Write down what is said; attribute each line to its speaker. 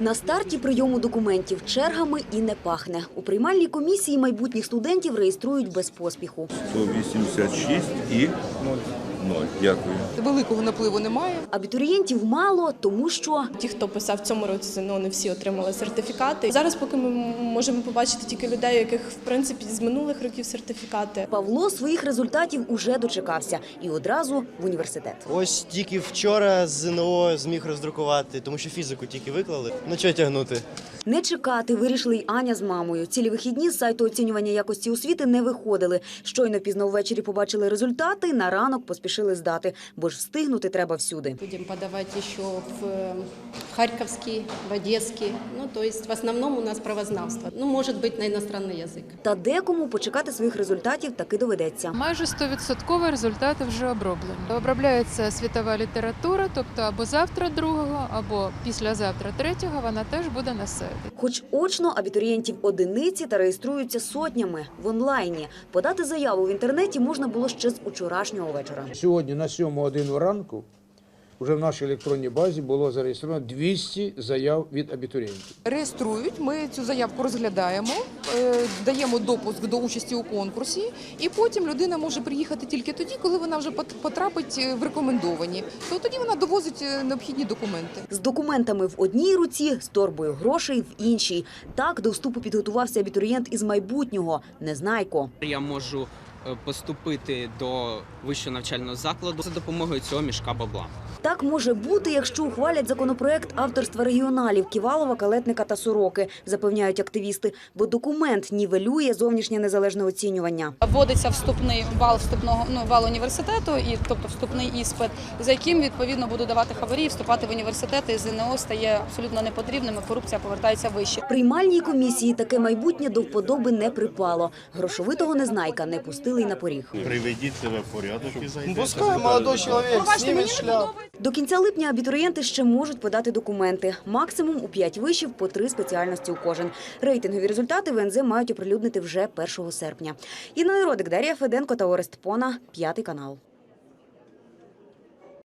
Speaker 1: На старті прийому документів чергами і не пахне. У приймальній комісії майбутніх студентів реєструють без поспіху.
Speaker 2: 186 і 0. Дякую.
Speaker 3: Великого напливу немає.
Speaker 1: Абітурієнтів мало, тому що
Speaker 4: Ті, хто писав в цьому році ЗНО, не всі отримали сертифікати. Зараз, поки ми можемо побачити тільки людей, яких в принципі з минулих років сертифікати.
Speaker 1: Павло своїх результатів уже дочекався і одразу в університет.
Speaker 5: Ось тільки вчора ЗНО зміг роздрукувати, тому що фізику тільки виклали. Ну чого тягнути?
Speaker 1: Не чекати вирішили й Аня з мамою. Цілі вихідні з сайту оцінювання якості освіти не виходили. Щойно пізно ввечері побачили результати, на ранок поспішили здати, бо ж встигнути треба всюди.
Speaker 6: Будем подавать еще в э, Харьковский, в Одесский. Ну, то есть в основном у нас правознавство. Ну, может быть, на иностранный язык.
Speaker 1: Та декому почекати своїх результатів таки доведеться.
Speaker 7: Майже 100% результати вже оброблені. Обробляється світова література, тобто або завтра другого, або післязавтра третього вона теж буде на сайті.
Speaker 1: Хоч очно абітурієнтів одиниці та реєструються сотнями в онлайні. Подати заяву в інтернеті можна було ще з учорашнього вечора.
Speaker 8: Сьогодні на 7 годину ранку вже в нашій електронній базі було зареєстровано 200 заяв від абітурієнтів.
Speaker 3: Реєструють. Ми цю заявку розглядаємо, е, даємо допуск до участі у конкурсі, і потім людина може приїхати тільки тоді, коли вона вже потрапить е, в рекомендовані. То тоді вона довозить е, необхідні документи.
Speaker 1: З документами в одній руці, з торбою грошей в іншій. Так до вступу підготувався абітурієнт із майбутнього Незнайко.
Speaker 9: Я можу поступити до вищого навчального закладу за допомогою цього мішка бабла.
Speaker 1: Так може бути, якщо ухвалять законопроект авторства регіоналів Ківалова, Калетника та Сороки, запевняють активісти, бо документ нівелює зовнішнє незалежне оцінювання.
Speaker 10: Вводиться вступний бал вступного ну бал університету, і тобто вступний іспит, за яким відповідно будуть давати хабарі, і вступати в університети. ЗНО стає абсолютно непотрібним. і Корупція повертається вище.
Speaker 1: Приймальній комісії таке майбутнє до вподоби не припало. Грошовитого незнайка не пустили й на поріг.
Speaker 2: Приведіть себе в порядок і зайдете.
Speaker 5: Пускай молодой чоловік зніме шляп.
Speaker 1: До кінця липня абітурієнти ще можуть подати документи. Максимум у п'ять вишів по три спеціальності у кожен. Рейтингові результати ВНЗ мають оприлюднити вже 1 серпня. Інна Родик, Дар'я Феденко та Орест Пона, п'ятий канал.